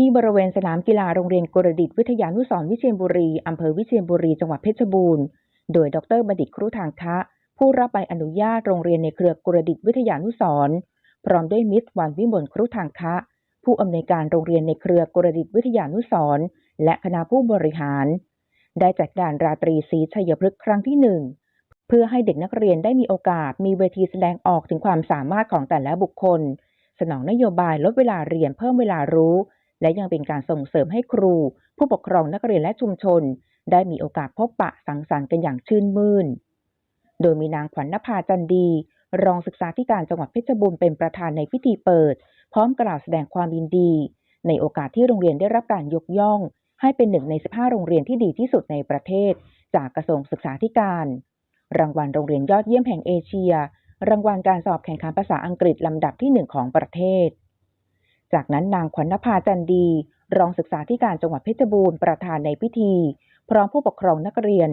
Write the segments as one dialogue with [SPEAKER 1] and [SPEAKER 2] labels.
[SPEAKER 1] ที่บริเวณสนามกีฬาโรงเรียนกรดิตวิทยานุสร์วิเชียรบุรี อำเภอวิเชียรบุรี จังหวัดเพชรบูรณ์ โดยดรบัณฑิตครุทางคะ ผู้รับใบอนุญาตโรงเรียนในเครือกรดิตวิทยานุสร์พร้อมด้วยมิสวันวิมลครุทางคะ ผู้อำนวยการโรงเรียนในเครือกรดิตวิทยานุสร์และคณะผู้บริหาร ได้จัดการราตรีศรีชัยพฤกษ์ครั้งที่หนึ่งเพื่อให้เด็กนักเรียนได้มีโอกาสมีเวทีแสดงออกถึงความสามารถของแต่ละบุคคล สนองนโยบายลดเวลาเรียนเพิ่มเวลารู้ และยังเป็นการส่งเสริมให้ครู ผู้ปกครองนักเรียนและชุมชน ได้มีโอกาสพบปะสังสรรค์กันอย่างชื่นมื่น โดยมีนางขวัญนภาจันดี รองศึกษาธิการจังหวัดเพชรบูรณ์เป็นประธานในพิธีเปิด พร้อมกล่าวแสดงความยินดี ในโอกาสที่โรงเรียนได้รับการยกย่อง ให้เป็นหนึ่งใน 15 โรงเรียนที่ดีที่สุดในประเทศ จากกระทรวงศึกษาธิการ รางวัลโรงเรียนยอดเยี่ยมแห่งเอเชีย รางวัลการสอบแข่งขันภาษาอังกฤษลำดับที่หนึ่งของประเทศ จากนั้นนางขวัญนภาจันดี รองศึกษาธิการจังหวัดเพชรบูรณ์ประธานในพิธี พร้อมผู้ปกครองนักเรียน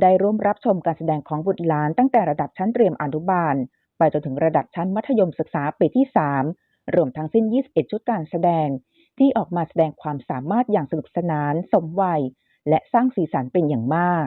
[SPEAKER 1] ได้ร่วมรับชมการแสดงของบุตรหลานตั้งแต่ระดับชั้นเตรียมอนุบาล ไปจนถึงระดับชั้นมัธยมศึกษาปีที่ 3 รวมทั้งสิ้น 21 ชุดการแสดง ที่ออกมาแสดงความสามารถอย่างสนุกสนาน สมวัย และสร้างสีสันเป็นอย่างมาก